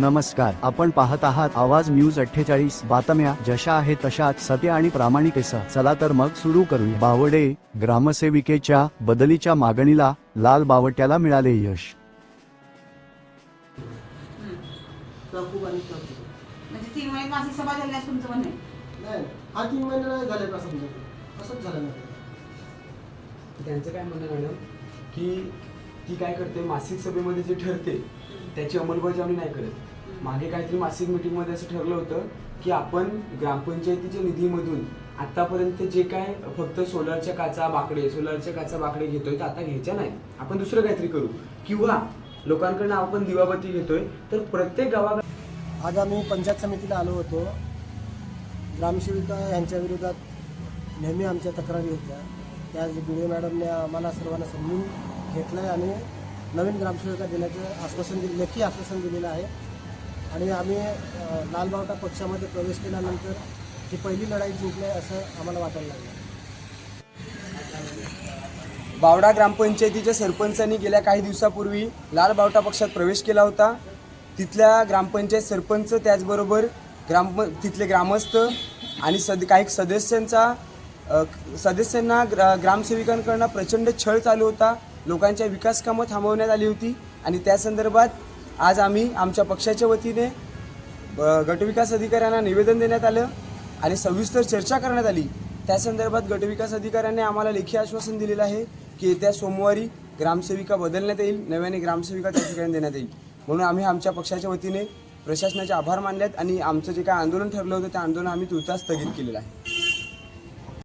नमस्कार आपण पाहत आहात आवाज न्यूज अठ्ठेचाळीस. बातम्या जशा आहेत तशाच सत्य आणि प्रामाणिकेसह चला तर मग सुरू करूया. बावडे ग्रामसेविकेच्या बदलीच्या मागणीला लाल बावट्याला मिळाले यश. म्हणजे आहे? हा त्यांचं काय म्हणणं मॅडम? की ती काय करते? मासिक सभेमध्ये जे ठरते त्याची अंमलबजावणी नाही करत. मागे काहीतरी मासिक मीटिंगमध्ये असं ठरलं होतं की आपण ग्रामपंचायतीच्या निधीमधून आतापर्यंत जे काय फक्त सोलरच्या काचा बाकडे सोलरच्या काचा बाकडे घेतोय तर आता घ्यायच्या नाही. आपण दुसरं काहीतरी करू. किंवा लोकांकडनं आपण दिवाबत्ती घेतोय तर प्रत्येक गावा आज आम्ही पंचायत समितीला आलो होतो. ग्रामसेविका यांच्या विरोधात नेहमी आमच्या तक्रारी होत्या. त्या बिडे मॅडमने आम्हाला सर्वांना समजून घेतलं आहे आणि नवीन ग्रामसेविका देण्याचं आश्वासन दिलं लेखी आश्वासन दिलेलं आहे. आणि आम्ही लालबावटा पक्षामध्ये प्रवेश केल्यानंतर ही पहिली लढाई जिंकली आहे असं आम्हाला वाटायला लागलं. बावडा ग्रामपंचायतीच्या सरपंचांनी गेल्या काही दिवसापूर्वी लाल बावटा पक्षात प्रवेश केला होता. तिथल्या ग्रामपंचायत सरपंच त्याचबरोबर ग्राम तिथले ग्रामस्थ आणि सद काही सदस्यांचा सदस्यांना ग्रा ग्रामसेविकांकडनं प्रचंड छळ चालू होता. लोकांच्या विकास कामं थांबवण्यात आली होती आणि त्या संदर्भात आज आम्ही आमच्या पक्षाच्या वतीने गटविकास अधिकाऱ्यांना निवेदन देण्यात आलं आणि सविस्तर चर्चा करण्यात आली. त्या संदर्भात गटविकास अधिकाऱ्यांनी आम्हाला लेखी आश्वासन दिलेलं आहे की येत्या सोमवारी ग्रामसेविका बदलण्यात येईल नव्याने ग्रामसेविका त्या ठिकाणी देण्यात येईल. म्हणून आम्ही आमच्या पक्षाच्या वतीने प्रशासनाचे आभार मानलेत आणि आमचं जे काय आंदोलन ठरलं होतं त्या आंदोलन आम्ही तुर्तास स्थगित केलेलं आहे.